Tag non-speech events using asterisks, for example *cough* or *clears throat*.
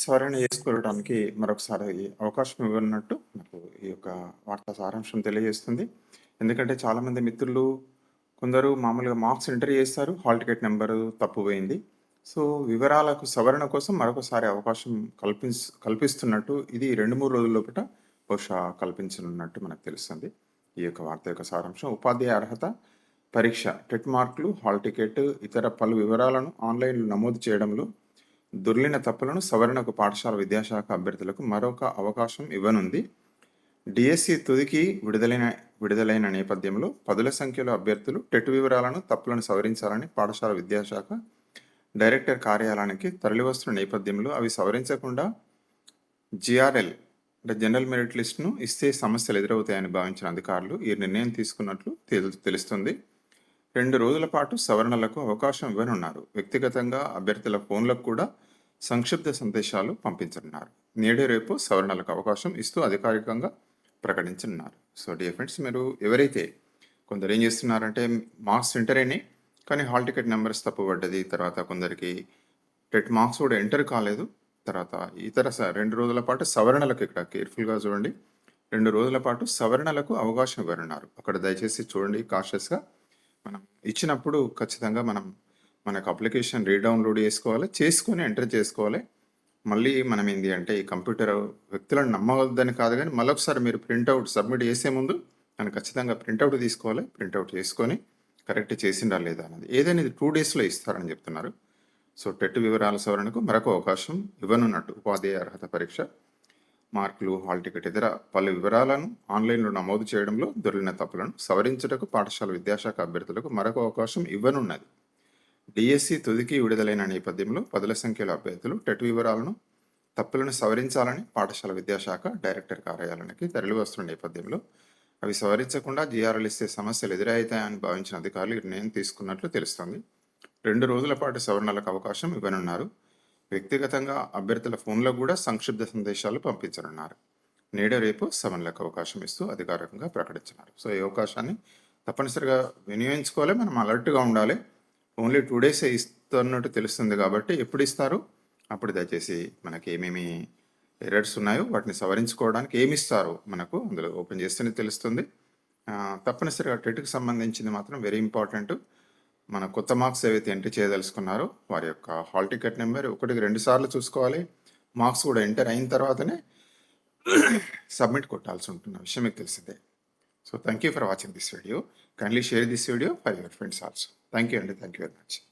సవరణ చేసుకోవడానికి మరొకసారి అవకాశం ఇవ్వనట్టు నాకు ఈ యొక్క వార్తా సారాంశం తెలియజేస్తుంది. ఎందుకంటే చాలామంది మిత్రులు కొందరు మామూలుగా మార్క్స్ ఎంటర్ చేస్తారు. హాల్ టికెట్ నెంబరు తప్పు పోయింది. సో, వివరాలకు సవరణ కోసం మరొకసారి అవకాశం కల్పింస్ కల్పిస్తున్నట్టు ఇది 2, 3 రోజుల లోపట బహుశా కల్పించనున్నట్టు మనకు తెలుస్తుంది. ఈ యొక్క వార్త యొక్క సారాంశం ఉపాధ్యాయ అర్హత పరీక్ష, టెట్ మార్కులు, హాల్ టికెట్, ఇతర పలు వివరాలను ఆన్‌లైన్‌లో నమోదు చేయడంలో దొర్లిన తప్పులను సవరణకు పాఠశాల విద్యాశాఖ అభ్యర్థులకు మరొక అవకాశం ఇవ్వనుంది. డిఎస్సి తుదికి విడుదలైన విడుదలైన నేపథ్యంలో పదుల సంఖ్యలో అభ్యర్థులు టెట్ వివరాలను, తప్పులను సవరించాలని పాఠశాల విద్యాశాఖ డైరెక్టర్ కార్యాలయానికి తరలివస్తున్న నేపథ్యంలో అవి సవరించకుండా జిఆర్ఎల్ అంటే జనరల్ మెరిట్ లిస్ట్‌ను ఇస్తే సమస్యలు ఎదురవుతాయని భావించిన అధికారులు ఈ నిర్ణయం తీసుకున్నట్లు తెలుస్తుంది. రెండు రోజుల పాటు సవరణలకు అవకాశం ఇవ్వనున్నారు. వ్యక్తిగతంగా అభ్యర్థుల ఫోన్లకు కూడా సంక్షిప్త సందేశాలు పంపించనున్నారు. నేడు, రేపు సవరణలకు అవకాశం ఇస్తూ అధికారికంగా ప్రకటించనున్నారు. సో, డియర్ ఫ్రెండ్స్ మీరు ఎవరైతే కొందరు ఏం చేస్తున్నారంటే మార్క్స్ ఎంటర్ అయినాయి. కానీ హాల్ టికెట్ నెంబర్స్ తప్పబడ్డది తర్వాత కొందరికి టెట్ మార్క్స్ కూడా ఎంటర్ కాలేదు. తర్వాత ఇతర స 2 రోజుల పాటు సవరణలకు ఇక్కడ కేర్‌ఫుల్‌గా చూడండి. రెండు రోజుల పాటు సవరణలకు అవకాశం ఇవ్వనున్నారు. అక్కడ దయచేసి చూడండి కాషియస్‌గా. మనం ఇచ్చినప్పుడు ఖచ్చితంగా మనం మనకు అప్లికేషన్ రీడౌన్‌లోడ్ చేసుకోవాలి. చేసుకొని ఎంటర్ చేసుకోవాలి. మళ్ళీ మనం ఏంటి అంటే ఈ కంప్యూటర్ వ్యక్తులను నమ్మవద్దని కాదు కానీ మళ్ళొకసారి మీరు ప్రింటౌట్ సబ్మిట్ చేసే ముందు మనం ఖచ్చితంగా ప్రింటౌట్ తీసుకోవాలి. ప్రింటౌట్ చేసుకొని కరెక్ట్ చేసిండా లేదా అన్నది. ఏదైనా ఇది టూ డేస్‌లో ఇస్తారని చెప్తున్నారు. సో, టెట్ వివరాల సవరణకు మరొక అవకాశం ఇవ్వనున్నట్టు ఉపాధ్యాయ అర్హత పరీక్ష, మార్కులు, హాల్ టికెట్ ఇతర పలు వివరాలను ఆన్‌లైన్‌లో నమోదు చేయడంలో దొరికిన తప్పులను సవరించుటకు పాఠశాల విద్యాశాఖ అభ్యర్థులకు మరొక అవకాశం ఇవ్వనున్నది. డిఎస్సి తుదికి విడుదలైన నేపథ్యంలో పదుల సంఖ్యలో అభ్యర్థులు టెట్ వివరాలను, తప్పులను సవరించాలని పాఠశాల విద్యాశాఖ డైరెక్టర్ కార్యాలయానికి తరలివస్తున్న నేపథ్యంలో అవి సవరించకుండా జీఆర్ఎల్ ఇస్తే సమస్యలు ఎదురవుతాయని భావించిన అధికారులు నిర్ణయం తీసుకున్నట్లు తెలుస్తోంది. రెండు రోజుల పాటు సవరణలకు అవకాశం ఇవ్వనున్నారు. వ్యక్తిగతంగా అభ్యర్థుల ఫోన్లకు కూడా సంక్షిప్త సందేశాలు పంపించనున్నారు. నేడు, రేపు సవరణలకు అవకాశం ఇస్తూ అధికారికంగా ప్రకటించినారు. సో, ఈ అవకాశాన్ని తప్పనిసరిగా వినియోగించుకోవాలి. మనం అలర్ట్‌గా ఉండాలి. ఓన్లీ టూ డేసే ఇస్తున్నట్టు తెలుస్తుంది కాబట్టి ఎప్పుడు ఇస్తారు? అప్పుడు దయచేసి మనకి ఏమేమి ఎర్రర్స్ ఉన్నాయో వాటిని సవరించుకోవడానికి ఏమి ఇస్తారో మనకు అందులో ఓపెన్ చేస్తేనే తెలుస్తుంది. తప్పనిసరిగా టెట్‌కి సంబంధించింది మాత్రం వెరీ ఇంపార్టెంట్. మన కొత్త మార్క్స్ ఏవైతే ఎంట్రీ చేయదలుచుకున్నారో వారి యొక్క హాల్ టికెట్ నెంబర్ ఒకటికి రెండు సార్లు చూసుకోవాలి. మార్క్స్ కూడా ఎంటర్ అయిన తర్వాతనే *clears throat* సబ్మిట్ కొట్టాల్సి ఉంటున్న విషయం మీకు తెలిసిందే. So, thank you for watching this video. Kindly share this video for your friends also. Thank you అండి. Thank you very much.